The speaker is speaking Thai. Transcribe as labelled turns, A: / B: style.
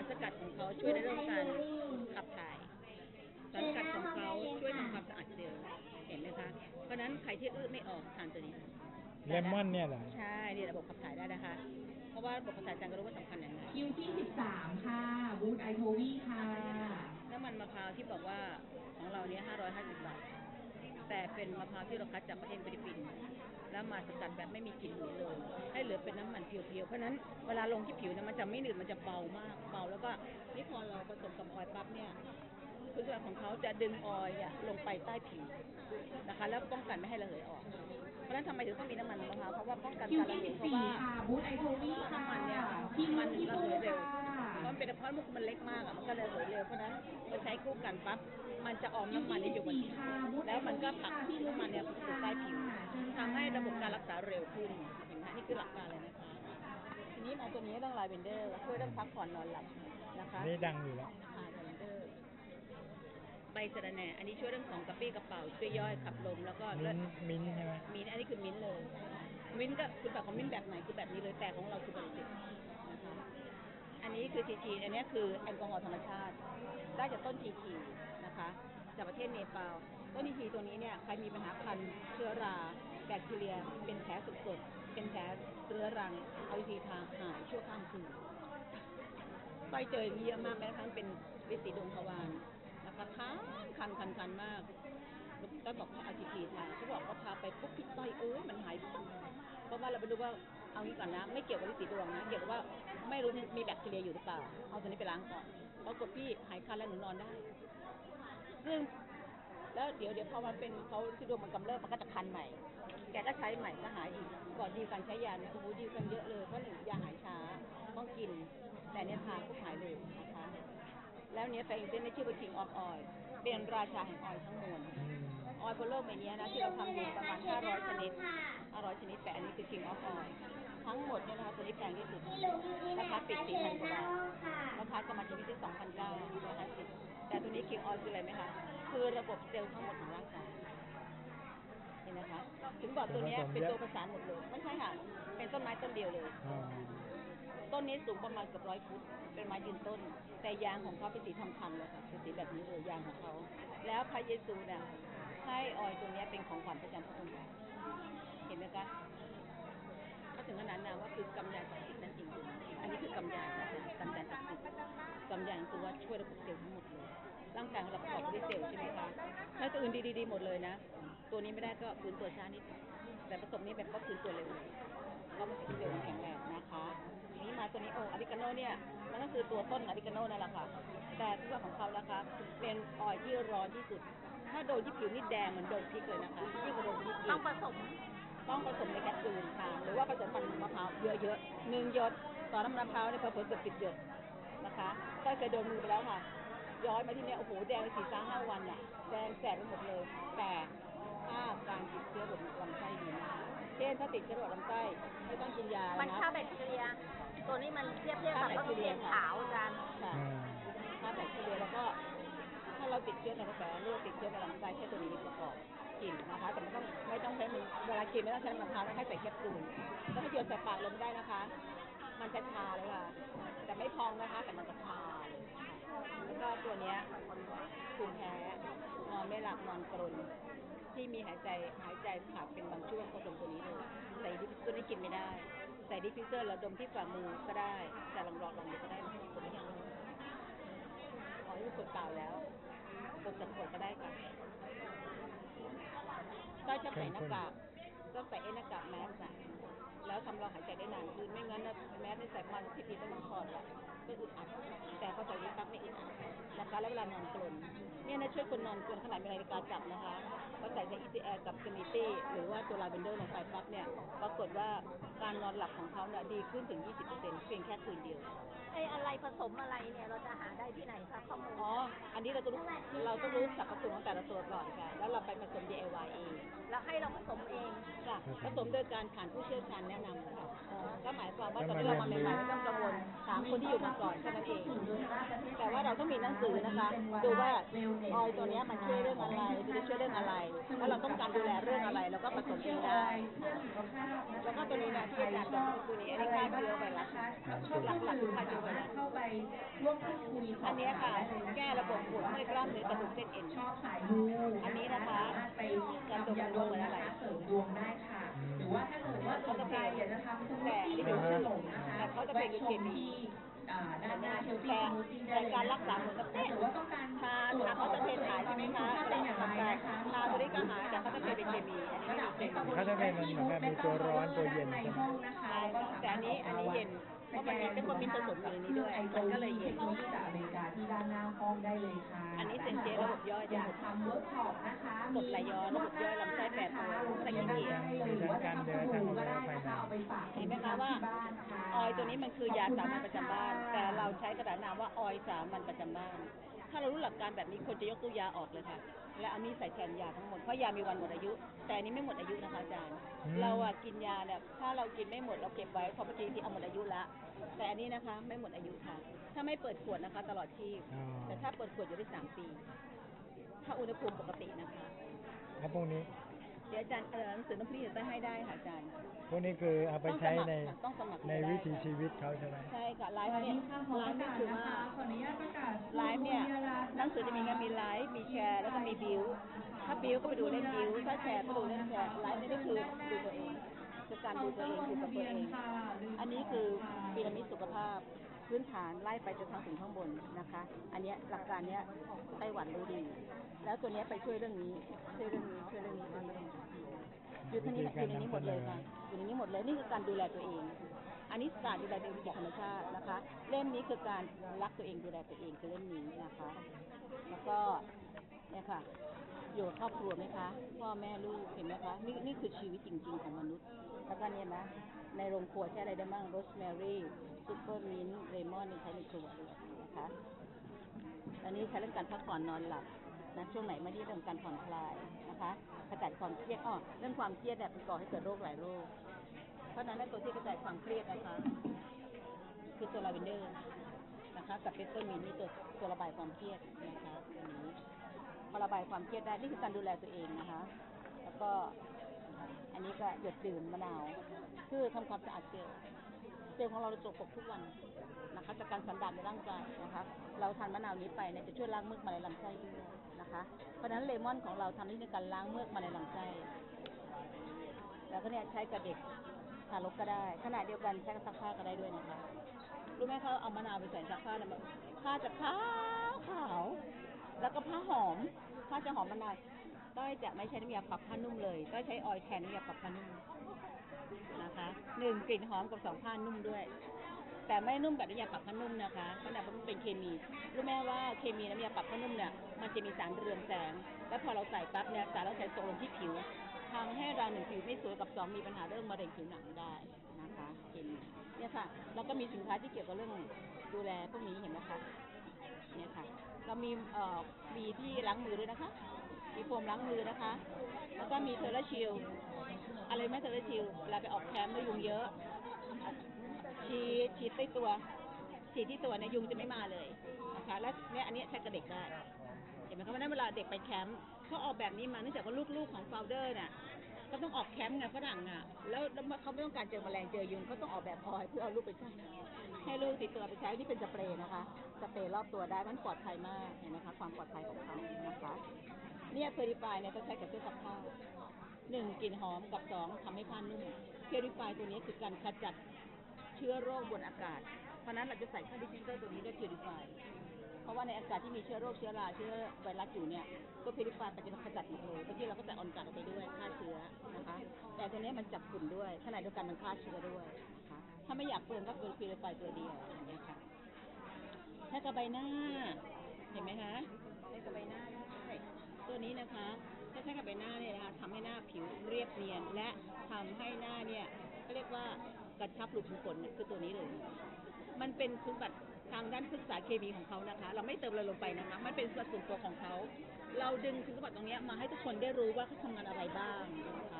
A: ารสกัดของเขาช่วยในเรื่องการขับถ่าย สารสกัดของเขาช่วยทำความสะอาดเซลล์เห็นไหมคะ เพราะฉะนั้นใครที่อื้อไม่ออกทานตัวนี้
B: เลมอนเนี่ยเหรอ
A: ใช่นี่ระบบขับถ่ายได้นะคะ เพราะว่าระบบขับถ่ายอาจารย์ก็รู้ว่าสำคัญอย่างไร
C: คิวที่ 13 ค่ะ บูธไอโทวีค่ะ
A: น้ำมันมะพร้าวที่บอกว่าของเราเนี้ย550 บาท แต่เป็นมะพร้าวที่เราคัดจากประเทศฟิลิปปินส์ แล้วมาสกัดแบบไม่มีกลิ่นหืนเลย ให้เหลือเป็นน้ำมันเพียวๆ เพราะฉะนั้นเวลาลงที่ผิวเนี่ยมันจะไม่หนืดมันจะเบามากเบาแล้วก็นี่พอเราผสมกับออยล์ปั๊บเนี่ยคุณสมบัติของเขาจะดึงออยล์เนี่ยลงไปใต้ผิวนะคะ แล้วป้องกันไม่ให้ระเหยออก เพราะฉะนั้นทำไมถึงต้องมีน้ำมันมะพร้าวเพราะว่าป้องกัน
C: คิว
A: การระ
C: ที่
A: เหยเพราะว่า
C: 14ค่ะบูธไอโทวีค่ะ
A: น้ำมันเนี่ย
C: ทีม
A: มัน
C: ที่
A: ระ
C: บู
A: เหยเร็ว
C: ค่ะ
A: เพราะมันเป็นเพราะมุกมันเล็กมากอะมันก็เลยระเหยเร็วเพราะฉะนั้นพอใช้คู่กันปั๊บมันจะออมน้ำมันในอยู่บนผิวแล้วมันก็ผลักน้ำมันเนี่ยสู่ใต้ผิวทำให้ระบบ การรักษาเร็วขึ้นเห็นไหมนี่คือหลักการเลยนะคะ ทีนี้มาตัวนี้ต้องลายเบนเดอร์ช่วยเรื่องพักผ่อนนอนหลับนะคะ
B: นี่ดังอยู่แล้ว
A: อ่าลายเบนเดอร์ใบสะระแหน่อันนี้ช่วยเรื่องของกระปี้กระเป๋าช่วยย่อยขับลมแล้วก็
B: มิ
A: เลือด
B: นท์มินท์ใช่ไหม
A: มิ้นท์อันนี้คือมิ้นท์เลย มิ้นท์ก็คุณแบบของมิ้นท์แบบไหนคือแบบนี้เลยแต่ของเราคือบริสุทธิ์นะคะอันนี้คือทีทีอันนี้คือแอลกอฮอล์ธรรมชาติ ได้จากต้นทีทีนะคะ จากประเทศเนปาลต้นทีทีตัวนี้เนี่ยใครมีปัญหาคันเชื้อรา แบคทีเรียเป็นแผลสดๆ เป็นแผลเรื้อรัง เอาทีทาหายชั่วข้ามคืนไปเจอย่างนี้เยอะมากแม้กระทั่งเป็นฤทธิ์สีดวงทวารนะคะคันคันคันคันมากก็บอกให้เอาทีทีทางเขาบอกว่าทาไปปุ๊บพี่ต้อยเอ้ยมันหายปุ๊บเพราะว่าเราไปดูว่าเอางี้ก่อนนะ ไม่เกี่ยวกับฤทธิ์สีดวงนะเกี่ยวกับว่าไม่รู้มีแบคทีเรียอยู่หรือเปล่า เอาตัวนี้ไปล้างก่อนปรากฏพี่หายคันแล้วหนูนอนได้ซึ่ง แล้วเดี๋ยวเดี๋ยวพอมันเป็นเขาที่ดวงมันกำเริบมันก็จะคันใหม่ แกก็ใช้ใหม่ก็หายอีก ก่อนดีการใช้ยาเนี่ยโอ้โหดีกันเยอะเลย เพราะหนึ่งยาหายช้าต้องกิน แต่เนี่ยทานก็หายเลยนะคะ แล้วเนี้ยแฟนเจนในชื่อว่า King of Oil เป็นราชาแห่งออยล์ทั้งมวล
B: อืม
A: ออยล์บนโลกใบนี้นะที่เราทำอยู่ประมาณ 500 ชนิด 500 ชนิดแต่อันนี้คือ King of Oil ทั้งหมดเนี่ยนะคะตัวนี้แพงที่สุดราคาปิด4,000กว่าบาทราคาสมาชิกที่2,900นะคะสิแต่ตัวนี้ King Oil คืออะไรไหมคะ คือระบบเซลล์ทั้งหมดของร่างกายเห็นไหมคะถึงบอกตัวเนี้ยเป็นตัวประสานหมดเลยไม่ใช่ค่ะเป็นต้นไม้ต้นเดียวเลย
B: อ๋อ
A: ต้นนี้สูงประมาณเกือบร้อยฟุตเป็นไม้ยืนต้น แต่ยางของเขาเป็นสีทองคำเลยค่ะเป็นสีแบบนี้เลยยางของเขาแล้วพระเยซูเนี่ยให้ออยตัวเนี้ยเป็นของขวัญประจำพระองค์เห็นไหมคะก็ถึงขนาดนั้นว่าคือกำยานศักดิ์สิทธิ์นั่นเองอันนี้คือกำยานนะคะกำยานศักดิ์สิทธิ์กำยานคือว่าช่วยระบบเซลล์ทั้งหมดเลย ร่างกายของเราประกอบไปด้วยเซลล์ใช่ไหมคะถ้าตัวอื่นดีๆหมดเลยนะ ตัวนี้ไม่ได้ก็ฟื้นตัวช้านิดแต่ผสมนี้แบบก็ฟื้นตัวเร็วก็มันเซลล์มันแข็งแรงนะคะทีนี้มาตัวนี้โอ้อาริกาโนเนี่ยมันก็คือตัวต้นอาริกาโนนั่นแหละค่ะ แต่ตัวของเขานะคะเป็นออยล์ที่ร้อนที่สุด ถ้าโดนที่ผิวนี่แดงเหมือนโดนพริกเลยนะคะยิ่งกว่าโดนพริกอีก
D: ต้องผสม
A: ต้องผสมในแคปซูลค่ะหรือว่าผสมมันมะพร้าวเยอะๆหนึ่งหยดต่อน้ำมะพร้าวเนี่ยเพิ่มเกือบสิบหยดนะคะก็เคยโดนมือไปแล้วค่ะ ย้อยมาที่เนี่ยโอ้โหแดงไปสี่สามห้าวันอะแดงแสบไปหมดเลย แต่ถ้าการติดเชื้อระบบลำไส้ดีมากเช่นถ้าติดเชื้อระบบลำไส้ไม่ต้องกินยา
D: มัน
A: นะ
D: ฆ่าแบคทีเรีย ตัวนี้มันเทียบเทียบกับมะเขือขาวอาจารย์
A: ค่ะ
B: อืม
A: ถ้าแบคทีเรียแล้วก็ ถ้าเราติดเชื้อในกระแสเลือดติดเชื้อในลำไส้ใช้ตัวนี้ประกอบกินนะคะ แต่ไม่ต้องไม่ต้องใช้มือเวลากินไม่ต้องใช้น้ำมะพร้าวต้องให้ใส่แคปซูลแล้วให้หยดใส่ปากลมได้นะคะ มันจะชาเลยค่ะ แต่ไม่พองนะคะแต่มันจะชาเลย แล้วก็ตัวเนี้ยภูมิแพ้นอนไม่หลับนอนกรนที่มีหายใจหายใจขาดเป็นบางช่วงผสมตัวนี้เลยใส่ดิฟตัวนี้กินไม่ได้ ใส่ดิฟิเซอร์แล้วดมที่ฝ่ามือก็ได้ แต่ลองลอลองดูก็ได้นะตัวนี้ยังขอให้กดเปล่าแล้วกดจากขวดก็ได้ค่ะก็จะใส่หน้ากากก็ใส่ไอ้หน้ากากแมสน่ะแล้วทำเราหายใจได้นานขึ้นไม่งั้นแม้ในใส่ประมาณสิบปีต้องถอดละ ก็อึดอัดแต่พอใส่นี้ปั๊บไม่อึดอัดนะคะแล้วเวลานอนกลนเนี่ยนะช่วยคนนอนกลนขนาดมีนาฬิกาจับนะคะพอใส่ใน ECR กับ s มิตี้หรือว่าตัวลาเวนเดอร์ลงไปปั๊บเนี่ยปรากฏว่าการนอนหลับของเขาเนี่ยดีขึ้นถึง 20%เพียงแค่คืนเดียว
D: ไอ้อะไรผสมอะไรเนี่ยเราจะหาได้ที่ไหนคะข้อมูล
A: อ๋อ อันนี้เราต้องรู้เราต้องรู้สรรพคุณของแต่ละตัวก่อนค่ะ แล้วเราไปผสม DIY เอง
D: แล้วให้เราผสมเอง
A: ค่ะผสมโดยการผ่านผู้เชี่ยวชาญแนะนำค่ะก็หมายความว่าตอนที่เรามาใหม่ๆไม่ต้องกังวลถามคนที่อยู่มาก่อนแค่นั้นเองแต่ว่าเราต้องมีหนังสือนะคะดูว่าออยตัวเนี้ยมันช่วยเรื่องอะไรมันจะช่วยเรื่องอะไรแล้วเราต้องการดูแลเรื่องอะไรเราก็ผสมเองได้แล้วก็ตัวนี้นะที่อาจารย์บอกตัวนี้อันนี้ฆ่าเชื้อไวรัสหลักๆคือฆ่าเชื้อไวรัส
C: เข้าไปร่วมพูดคุยส
A: อั
C: บ
A: นเนี้ยค่ะ
C: ถามได้เลยน
A: แก้ระบบปวดเมื่อยกล้ามเนื้อกระดูกเส้นเอ็น
C: ชอบสายมู
A: อันนี้นะคะ
C: สามารถไปทำยาดมนะคะเสริมดวงได้ค่ะ หรือว่าถ้าเกิดว่าสนใจอยากจะทำสมูทตี้หรือขนมนะคะ
A: แต่เขาจะเป็น
C: แวะชมที่อ่าด้านหน้าเชลฟี่สมูทตี้ได้เลย
A: แต่การรักษาเหมือนกับ
C: ถ้าเกิดว่าต้องการ
A: ทา
C: ตรวจ
A: ทา
C: ส
A: เขา
C: อบ
A: จะเป็นหายใช่ไหมคะ
C: ถ้าเป็นอย่างไรนะคะ
A: ทาตัวนี้ก็หายแต่เขาจะเป็นเคมี อันนี้ไม่มีเคมี
B: เขาจะเป็นเหมือนแบบมีตัวร้อนตัวเย็น
C: ใน
B: ใช่ไหม
C: ห้องนะคะ
A: ใช่แต่อันนี้อันนี้เย็นเพราะมันมีเป็นคนมีผสมอยู่ในนี้ด้วยมันก็เลยเย็น
C: เทคโนโลยีจากอเมริกาที่ด้านหน้าห้องได้เลยค่ะ
A: อันนี้เซ็นเจระบบย่อย
C: อยากทำเวิร์กช็อปนะคะ
A: กดไหลย้อนระบบย่อยลำไส้แปดตัวใส่ขี้เกียจ
C: ได้เลยหรือว่าจะทำสบู่ก็ได้นะคะเอาไปฝาก
A: เห็นไหมคะว่า
C: ที่บ้านค่ะ
A: ออยตัวนี้มันคือยาสามัญประจำบ้าน แต่เราใช้กระดาษนามว่าออยสามัญประจำบ้าน ถ้าเรารู้หลักการแบบนี้คนจะยกตู้ยาออกเลยค่ะ และเอานี้ใส่แทนยาทั้งหมด เพราะยามีวันหมดอายุ แต่อันนี้ไม่หมดอายุนะคะอาจารย์
B: อืม
A: เราอะกินยาเนี่ยถ้าเรากินไม่หมดเราเก็บไว้พอบางทีที่เอาหมดอายุละ แต่อันนี้นะคะไม่หมดอายุค่ะ ถ้าไม่เปิดขวดนะคะ ตลอดชีพ
B: อ๋อ
A: แต่ถ้าเปิดขวดอยู่ได้สามปี ถ้าอุณหภูมิปกตินะคะ
B: แล้วพวกนี้
A: เดี๋ยวอาจารย์เออหนังสือน้ำพริกจะให้ได้ค่ะอาจารย์
B: พวกนี้คือเอาไปใช้ใน
A: ต้องสมัครค่ะ
B: ใน
A: ต้องสมัคร
B: วิถี
A: ได้
B: ชีวิตเขาใช่ไหม
A: ใช่ค่ะไล
C: ส
A: ฟ์
C: วัส
A: เนี่
C: ดี
A: ย
C: ค่ะขอ
A: ไล
C: ประ
A: ฟ์
C: กา
A: นี่
C: ศ
A: คือ
C: นะ
A: ว่า
C: คะขออนุญาตประกาศ
A: ไลฟ์เนี่ยหนังสือจะมีการมีไลฟ์มีแชร์แล้วก็มีบิวถ้าบิวก็ไปดูเล่นบิวถ้าแชร์ก็ดูเล่นแชร์ไลฟ์นี่ก็คือดูตัวเองคือการดูตัวเองคือกับตัวเองอันนี้คือพีระมิดสุขภาพ พื้นฐานไล่ไปจนทางถึงข้างบนนะคะ อันนี้หลักการเนี้ยไต้หวันรู้ดี แล้วตัวเนี้ยไปช่วยเรื่องนี้ช่วยเรื่องนี้ช่วยเรื่องนี้ช่วยเรื่องนี้อยู่ที่นี่อยู่ในนี้หมดเลยค่ะอยู่ในนี้หมดเลยนี่คือการดูแลตัวเอง อันนี้การดูแลตัวเองจากธรรมชาตินะคะ เล่มนี้คือการรักตัวเองดูแลตัวเองคือเล่มนี้นะคะ แล้วก็เนี่ยค่ะอยู่ครอบครัวไหมคะ พ่อแม่ลูกเห็นไหมคะนี่นี่คือชีวิตจริง ๆ ของมนุษย์ แล้วก็เนี่ยนะ ในโรงครัวใช้อะไรได้บ้างโรสแมรี่ซุปเปอร์มินต์เลมอนนี่ใช้ในครัวด้วยนะคะอันนี้ใช้เรื่องการพักผ่อนนอนหลับนะช่วงไหนไมาที่เรื่องการผ่อนคลายนะคะขจัดความเครียดอ้อเรื่องความเครียดเนี่ยเป็นก่อให้เกิดโรคหลายโรค เพราะฉะนั้นในตัวที่กระจายความเครียดนะคะ คือตัวลาเวนเดอร์นะคะกับเปปเปอร์มินต์นี่ตัวตัวระบายความเครียดนะคะตัวนี้พอระบายความเครียดได้นี่คือการดูแลตัวเองนะคะ แล้วก็ อันนี้ก็หยดดื่มมะนาวคือทำความสะอาดเซลล์เซลของเราจะตกปกทุกวันนะคะจากการสันดานในร่างกายนะคะ เราทานมะนาวนี้ไปเนี่ยจะช่วยล้างเมือกมาในลำไส้ด้วยนะคะ เพราะฉะนั้นเลมอนของเราทำน้าที่ในการล้างเมือกมาในลำไส้แล้วก็เนี่ยใช้กับเด็กทารกก็ได้ขณะเดียวกันใช้กับซักผ้าก็ได้ด้วยนะคะรู้ไหมเขาเอามะนาวไปใส่ซักผ้าเนี่ยผ้าจะขาวขาวแล้วก็ผ้าหอมผ้าจะหอมมะนาว ต้อยจะไม่ใช้น้ำยาปรับผ้านุ่มเลยต้อยใช้ออยล์แทนน้ำยาปรับผ้านุ่มนะคะหนึ่งกลิ่นหอมกับสองผ้านุ่มด้วย แต่ไม่นุ่มแบบน้ำยาปรับผ้านุ่มนะคะเพราะมันเป็นเคมีรู้ไหมว่าเคมีน้ำยาปรับผ้านุ่มเนี่ยมันจะมีสารเรืองแสง แล้วพอเราใส่ปั๊บเนี่ยสารเรืองแสงตกลงที่ผิวทำให้เราหนึ่งผิวไม่สวยกับสองมีปัญหาเรื่องมะเร็งผิวหนังได้นะคะเคมีเนี่ยค่ะแล้วก็มีสินค้าที่เกี่ยวกับเรื่องดูแลพวกนี้เห็นไหมคะเนี่ยค่ะ เรามีเอ่อมีที่ล้างมือด้วยนะคะ มีโฟมล้างมือนะคะ แล้วก็มีเทอร์ชิลอะไรไหมเทอร์ชิลเวลาไปออกแคมป์แล้วยุงเยอะ ฉีดฉีดใต้ตัว ฉีดที่ตัวเนี่ยยุงจะไม่มาเลยนะคะแล้วเนี่ยอันนี้ใช้กับเด็กได้เห็นไหมคะว่านั้นเวลาเด็กไปแคมป์เขาออกแบบนี้มาเนื่องจากว่าลูกๆของโฟลเดอร์เนี่ยก็ต้องออกแคมป์ไงฝรั่งอะ แล้วเขาไม่ต้องการเจอแมลงเจอยุงเขาต้องออกแบบออยเพื่อเอาลูกไปใช้ให้ลูกติดตัวไปใช้นี่เป็นสเปรย์นะคะ สเปรย์รอบตัวได้มันปลอดภัยมากเห็นไหมคะ ความปลอดภัยของเขานะคะ เนี่ยเพอริฟายเนี่ยต้องใช้กับเครื่องซักผ้าหนึ่งกลิ่นหอมกับสองทำให้ผ้านุ่มเพอริฟายตัวนี้คือการขจัดเชื้อโรคบนอากาศ เพราะนั้นเราจะใส่คาร์ดิฟิเตอร์ตัวนี้ด้วยเพอริฟายเพราะว่าในอากาศที่มีเชื้อโรคเชื้อราเชื้อไวรัสอยู่เนี่ยตัวเพอริฟายมันจะขจัดหมดเลยที่เราก็ใส่ออนกัดออกไปด้วยฆ่าเชื้อนะคะ แต่ตัวนี้มันจับฝุ่นด้วยขณะเดียวกันมันฆ่าเชื้อด้วยนะคะถ้าไม่อยากเปลืองก็เปลืองเพอริฟายตัวเดียวอย่างเงี้ค่ะถ้ากับใบหน้า เห็นไหมคะใช้กับใบหน้า ตัวนี้นะคะถ้าใช้กับใบหน้าเนี่ยนะคะทำให้หน้าผิวเรียบเนียน และทำให้หน้าเนี่ยก็เรียกว่ากระชับรูขุมขนเนี่ยคือตัวนี้เลย มันเป็นคุณบัตรทางด้านพฤกษาเคมีของเขานะคะ เราไม่เติมอะไรลงไปนะคะ มันเป็นส่วนตัวของเขา เราดึงคุณสมบัติตรงเนี้ยมาให้ทุกคนได้รู้ว่าเขาทำงานอะไรบ้างนะคะ